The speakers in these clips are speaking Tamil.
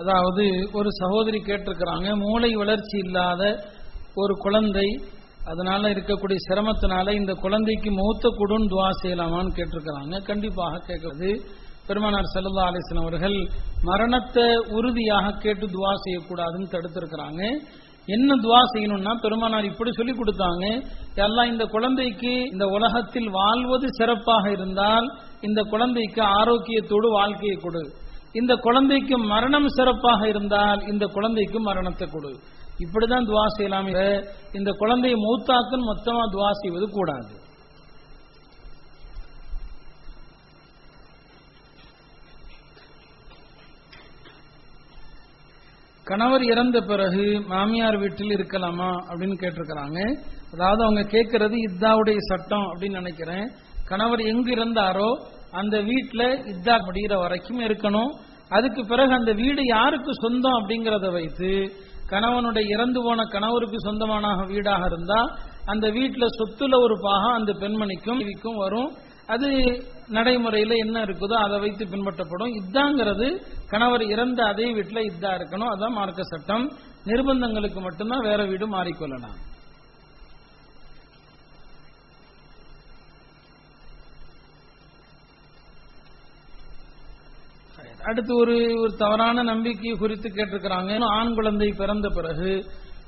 அதாவது ஒரு சகோதரி கேட்டிருக்கிறாங்க மூளை வளர்ச்சி இல்லாத ஒரு குழந்தை அதனால இருக்கக்கூடிய சிரமத்தினால இந்த குழந்தைக்கு மூத்த குடுன்னு துவா செய்யலாமான்னு கேட்டிருக்கிறாங்க. கண்டிப்பாக கேட்கறது பெருமானார் செல்லல்லா அலிஸ்லாம் அவர்கள் மரணத்தை உறுதியாக கேட்டு துவா செய்யக்கூடாதுன்னு தடுத்திருக்கிறாங்க. என்ன துவா செய்யணும்னா பெருமானார் இப்படி சொல்லி கொடுத்தாங்க எல்லாம் இந்த குழந்தைக்கு இந்த உலகத்தில் வாழ்வது சிறப்பாக இருந்தால் இந்த குழந்தைக்கு ஆரோக்கியத்தோடு வாழ்க்கையை கொடு. இந்த குழந்தைக்கு மரணம் சிறப்பாக இருந்தால் இந்த குழந்தைக்கு மரணத்தை கொடு. இப்படிதான் துவா செய்யலாம். இந்த குழந்தையை மூத்தாக்குன்னு மொத்தமா துவா செய்வது கூடாது. கணவர் இறந்த பிறகு மாமியார் வீட்டில் இருக்கலாமா அப்படின்னு கேட்டிருக்கிறாங்க. அதாவது அவங்க கேட்கறது இத்தாவுடைய சட்டம் அப்படின்னு நினைக்கிறேன். கணவர் எங்கு இருந்தாரோ அந்த வீட்டில் இத்தா முடிகிற வரைக்கும் இருக்கணும். அதுக்கு பிறகு அந்த வீடு யாருக்கு சொந்தம் அப்படிங்கறத வைத்து கணவனுடைய இறந்து போன கணவருக்கு சொந்தமான வீடாக இருந்தா அந்த வீட்டில் சொத்துல ஒரு பாகம் அந்த பெண்மணிக்கும் வரும். அது நடைமுறையில் என்ன இருக்குதோ அதை வைத்து பின்பற்றப்படும். இதாங்கிறது கணவர் இறந்த அதே வீட்டில் இதா இருக்கணும். அதான் மார்க்க சட்டம். நிர்பந்தங்களுக்கு மட்டும்தான் வேற வீடு மாறிக்கொள்ளலாம். அடுத்து ஒரு ஒரு தவறான நம்பிக்கை குறித்து கேட்டிருக்கிறாங்க. ஆண் குழந்தை பிறந்த பிறகு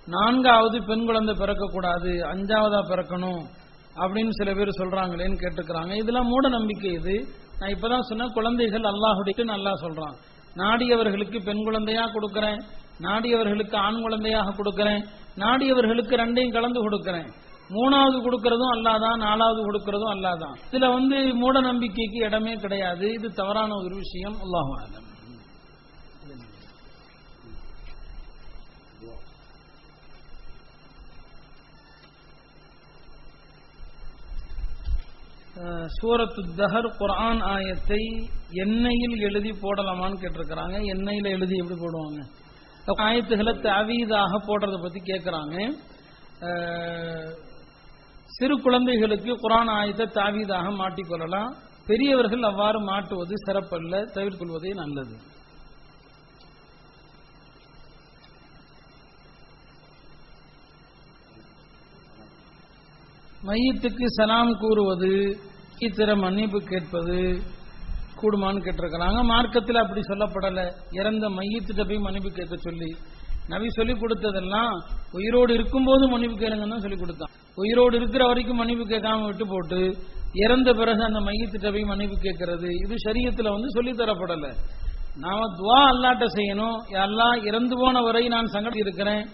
நான்காவது பெண் குழந்தை பிறக்கக்கூடாது அஞ்சாவதா பிறக்கணும் அப்படின்னு சில பேர் சொல்றாங்களேன்னு கேட்டுக்கிறாங்க இதெல்லாம் மூட நம்பிக்கை இது. நான் இப்பதான் சொன்ன குழந்தைகள் அல்லாஹுடைய நல்லா சொல்றான். நாடியவர்களுக்கு பெண் குழந்தையா கொடுக்கறேன் நாடியவர்களுக்கு ஆண் குழந்தையாக கொடுக்கறேன் நாடியவர்களுக்கு ரெண்டையும் கலந்து கொடுக்கறேன். மூணாவது கொடுக்கறதும் அல்லாதான் நாலாவது கொடுக்கறதும் அல்லாதான். இதுல வந்து மூட நம்பிக்கைக்கு இடமே கிடையாது. இது தவறான ஒரு விஷயம். அல்லாஹ் சூரத்து தஹர் குரான் ஆயத்தை எண்ணெயில் எழுதி போடலாமான்னு கேட்டிருக்கிறாங்க. எண்ணெயில எழுதி எப்படி போடுவாங்க? ஆயத்துகளை தவீதாக போடுறத பத்தி கேட்கிறாங்க சிறு குழந்தைகளுக்கு குரான் ஆயத்தை தாவீதாக மாட்டிக்கொள்ளலாம் பெரியவர்கள் அவ்வாறு மாட்டுவது சிறப்பல்ல தவிர்கொள்வதே நல்லது. மையத்துக்கு சலாம் கூறுவது இத்திர மன்னிப்பு கேட்பது கூடுமான்னு கேட்டிருக்கிறாங்க. மார்க்கத்தில் அப்படி சொல்லப்படல. இறந்த மையத்திட்ட போய் மன்னிப்பு கேட்க சொல்லி நபி சொல்லிக் கொடுத்ததெல்லாம் உயிரோடு இருக்கும்போது மன்னிப்பு கேளுங்கன்னு சொல்லிக் கொடுத்தான். உயிரோடு இருக்கிற வரைக்கும் மன்னிப்பு கேட்காம விட்டு போட்டு இறந்த பிறகு அந்த மையத்திட்ட போய் மன்னிப்பு கேட்கறது இது சரியத்துல வந்து சொல்லி நாம துவா அல்லாட்ட செய்யணும். எல்லாம் இறந்து போன வரை நான் சங்கடம் இருக்கிறேன்.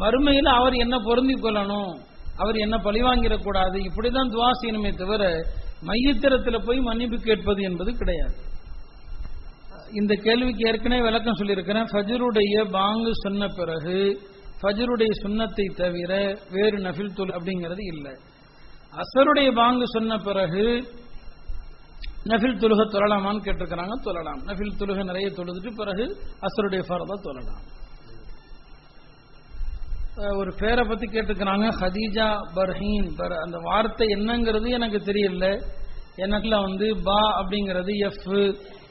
மறுமையில் அவர் என்ன பொருந்தி கொள்ளணும்? அவர் என்ன பழிவாங்கிடக்கூடாது இப்படிதான் துவா செய்யணுமே தவிர மையத்திரத்துல போய் மன்னிப்பு கேட்பது என்பது கிடையாது. இந்த கேள்விக்கு ஏற்கனவே விளக்கம் சொல்லியிருக்கிறேன். ஃபஜருடைய பாங்கு சொன்ன பிறகு ஃபஜருடைய சுண்ணத்தை தவிர வேறு நஃபில் தொழு அப்படிங்கிறது இல்லை. அசருடைய பாங்கு சொன்ன பிறகு நஃபில் தொழுக தொழலாமான்னு கேட்டிருக்கிறாங்க தொழலாம். நஃபில் தொழுக நிறைய தொழுதுட்டு பிறகு அசருடைய ஃபரதா தொழலாம். ஒரு பேரை பத்தி கேட்டுக்கிறாங்க ஹதீஜா பர்ஹீன். அந்த வார்த்தை என்னங்கிறது எனக்கு தெரியல. எனக்குல வந்து பா அப்படிங்கிறது எஃப்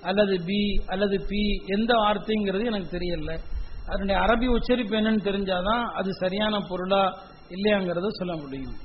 அல்லது பி அல்லது பி எந்த வார்த்தைங்கிறது எனக்கு தெரியல. அதனுடைய அரபி உச்சரிப்பு என்னன்னு தெரிஞ்சாதான் அது சரியான பொருளா இல்லையாங்கிறத சொல்ல முடியும்.